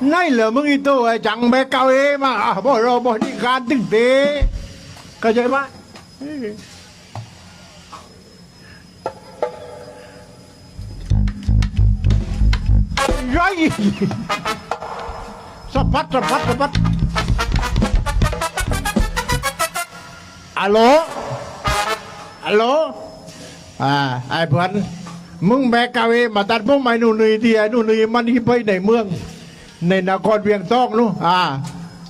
nay là มึงอีตัวไอ้จังแบกเกาเอมาอะบ่รอบริการตึงเตะเข้าใจไหมยัยสะพัดสะพัดสะพัดฮัลโหลฮัลโหลอ่าไอ้เพื่อนมึงแบกกาเอมาตัดพวกไม้หนู่นนี่ที่ไอ้หนู่นนี่มันที่ไปในเมือง ในนครเวียงซองนู้นอ่า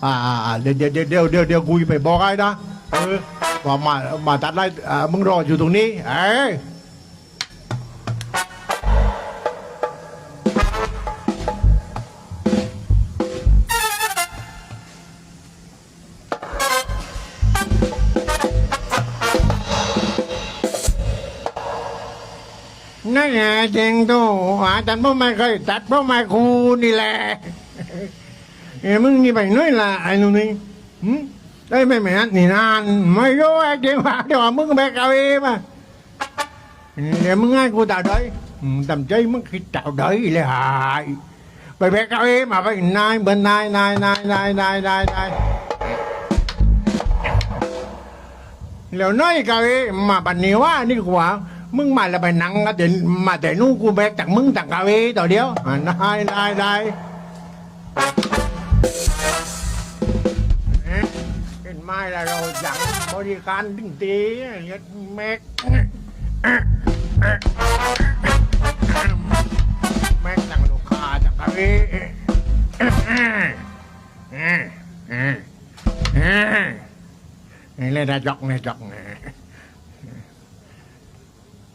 อ่าอ่าเดี๋ยวเดี๋ยวเดี๋ยวเดี๋ยวเดี๋ยวคุยไปบอกไอ้นะเออว่ามามาตัดไล่อ่ามึงรออยู่ตรงนี้ เอ้ นั่นไงเจงโตอาจารย์พ่อไม่เคยตัดพ่อไม่ครูนี่แหละเอ้มึงนี่ไปน้อยละไอ้นู่นนี่ได้ไม่แม่นนี่นานไม่รู้ไอ้เจ้าว่าเดี๋ยวมึงแบกเอาเองมาเดี๋ยวมึงให้กู tạo đấy ừ, tầm chơi มึง khi tạo đấy là hại ไปแบกเอาเองมาไปนายเบิร์นายนายนายนายนายนายนายแล้วน้อยก็เอ้มาบันนี้ว่านี่กว่า มึงมาแล้วไปนั่งก็เดี๋ยวมาแต่นู่นกูแบกจากมึงจากกาเอ้ต่อเดียวอะนายนายนายเป็นไม้และเราจังบริการดึงตียัดแม็กแม็กจังลูกค้าจังกะวีนี่เลยได้จอกเนี่ยจอกเนี่ย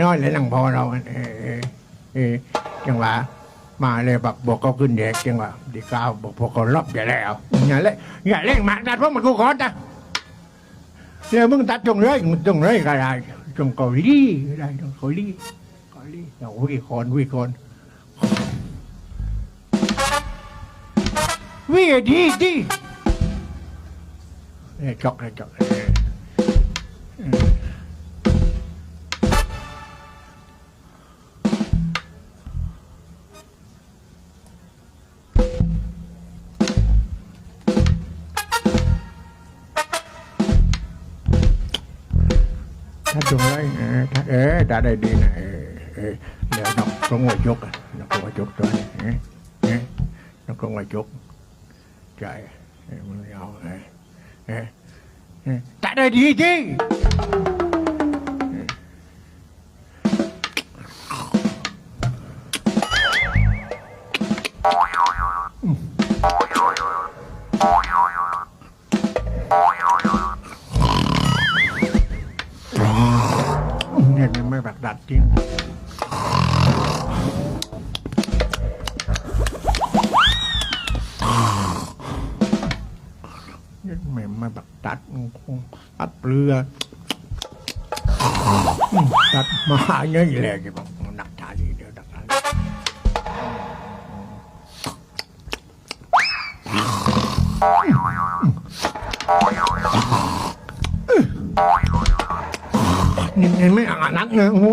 น้อยเลยรุนพูดบัดน้อยเลยนังพอเราเออเออเออจังหวะมาเลยแบบบอกเขาขึ้นเด็กจังหวะดีก้าวบอกพวกเขารอบอย่าแล้วอย่าเล่นอย่าเล่นมากตัดเพราะมันกูขอจ้ะเนี่ยวมึงตัดตรงเลยมึงเลยก็ได้ตรงเกาหลีก็ได้ตรงเกาหลีเกาหลีเอาวิคอนวิคอนวิดีดีเนี่ยจอกเลยจอกเออ ถ้าตรงไรเออถ้าเออถ้าได้ดีนะเออเออเดี๋ยวนกกรงหัวจุกอะนกกรงหัวจุกตัวนี้เออเออนกกรงหัวจุกใจเออมันเอาเออเออเออถ้าได้ดีจริง เนี่ยยังไม่แบบดัดจริงเนี่ยไม่ไม่แบบตัดตัดเปลือตัดมาเยอะแยะกี่บอกหนักทาดีเดียวดักทานี ห็นไม่อ่านนักนะโอ้โห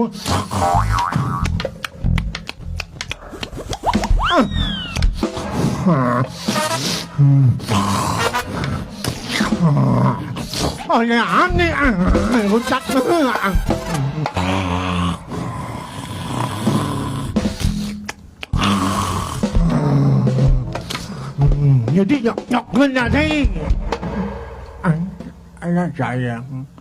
อ๋อเนี่ยอ่านนี่อะรู้จักเอออะอย่าที่หยอกหยอกเงินอย่าที่อันอันนั้นใจอะแล้วมึงคนนี้นั่นแหละกูยัง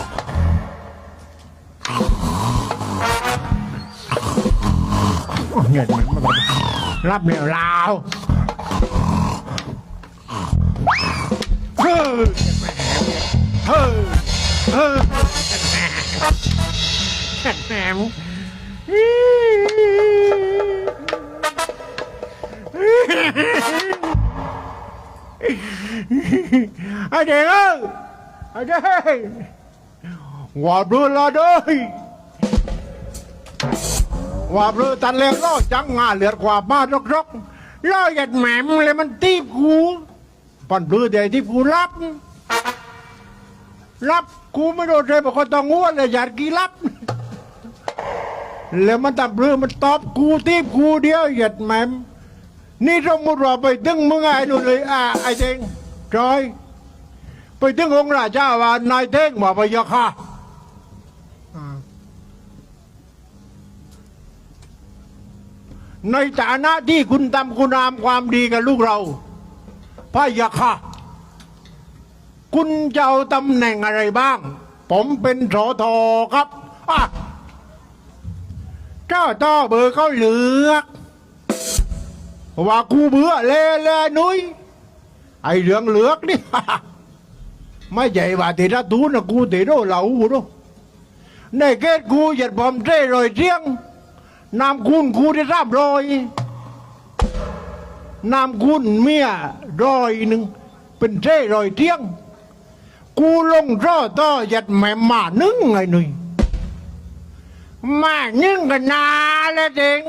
รอดนะมึงไม่ต้องกินเบียร์นะเออได้ได้ได้อืมตัดตัด อ่ะเหยียดแม่งไม่ประดัดอ่ะเหยียดแม่งไม่ประดัดรับแล้วลาวเฮ้ยเฮ้ยเฮ้ยแหม ไอ้เด็กเอ้ยไอ้เด็กว่าเรือละเด้ย ว่าเรือตันเลี้ยงล้อจังงาเหลือดกว่าบ้านรกรกๆล้อหยัดแหมมเลยมันตีบกูปันเรือเดี๋ยวที่กูรับ รับกูไม่โดนเลยบอกว่าต้องง้วนเลยหยัดกี่รับ แล้วมันตับเรือมันตอบกูตีบกูเดียวหยัดแหมมนี่สมมติว่าไปถึงเมืองไอ้นู่นเลยอ่าไอ้เด้งจอย ไปถึงองค์ราชาว่านายเท่งมาพยาค่ะอ่า ในฐานะที่คุณทำคุณงามความดีกับลูกเราพระยาค่ะ คุณจะเอาตำแหน่งอะไรบ้าง ผมเป็นสอทอครับอะเจ้าต่อเบอร์เขาเหลือกว่ากูเบื่อเล่เล่นุ้ยไอเหลืองเหลือกนี่ไม่ใช่ว่าตีระตูนะกูตีโรเหลาหูดูในเกตกูหยัดบอมเจ้รอยเทียง นามคุณกูได้รับรอยนามคุณเมียรอยหนึ่งเป็นเจ้รอยเที่ยง กูลงร่อต่อหยัดแม่มานึงไงหนุ่ยมานึ่งกันนาแล้วเด้ง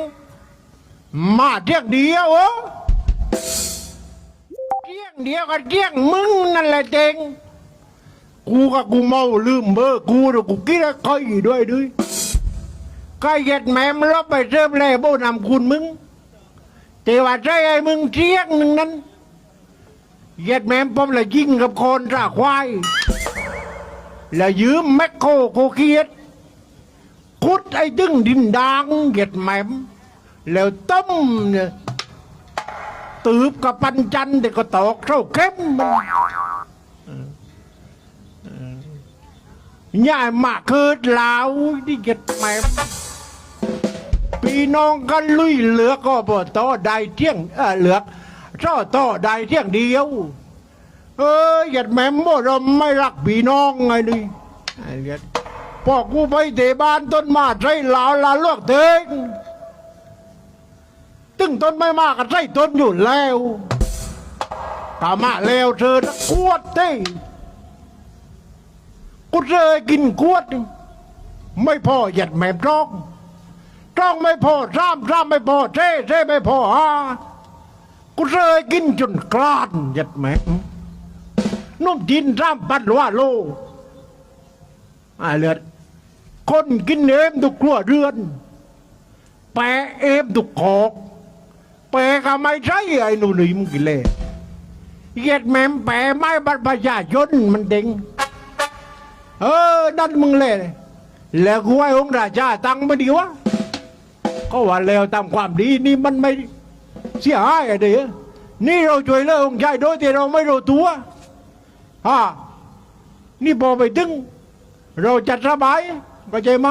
มาเที่ยงเดียวเหรอเที่ยงเดียวก็เที่ยงมึงนั่นแหละเจงกูกับกูเมาลืมเบอร์กูแล้วกูกินแล้วค่อยด้วยด้วย ก็เหย็ดแม่มลบไปเริ่มแล้วโบนำคุณมึงแต่ว่าใจไอ้มึงเที่ยงหนึ่งนั้นเหย็ดแม่มผมเลยยิงกับคนราควายแล้วยืมแมคโคโคเคียดขุดไอ้ดึงดินดางเหย็ดแม่มแล้วต้มเนี่ยตืบกับปันจันเด็กก็ตอกเข้าเข้มมันย่ายมากเกิดลาวที่เก็ดแหม พี่น้องกันลุยเหลือก็บ่ต่อได้เที่ยงเออเหลือกช่อต่อได้เที่ยงเดียว เออหยัดแม่มบ่เราไม่รักพี่น้องไงนี่ไอ้เหี้ยพอกูไปเตะบ้านต้นมาใช่ลาวลาลวกเตงตึงต้นไม่มากก็ใช่ต้นอยู่แล้วตามาแล้วเธอนะกวดเต้กูเจอกินกวด ไม่พอหยัดแม่จ้อง จ้องไม่พอซ้ำซ้ำไม่พอเท่เท่ไม่พอฮะกูเจอกินจนกลานหยัดแม่นุ่มจินซ้ำปัดว่าโลอาเลือดคนกินเอมตุกกลัวเรือน แปะเอมตุกขอกแปะก็ไม่ใช่ไอ้หนูนี่มกินเลยเหยียดแมมแปะไม่บัตรประชาชนมันเด้งเออนั่นมึงเลยแล้วกูให้องราชาตั้งมาดีวะ ก็ว่าแล้วตามความดีนี่มันไม่เสียหายอะไรเด้อนี่เราช่วยเหลือองค์ชายโดยที่เราไม่รู้ตัวฮะนี่พอไปถึงเราจัดระบายเข้าใจไหม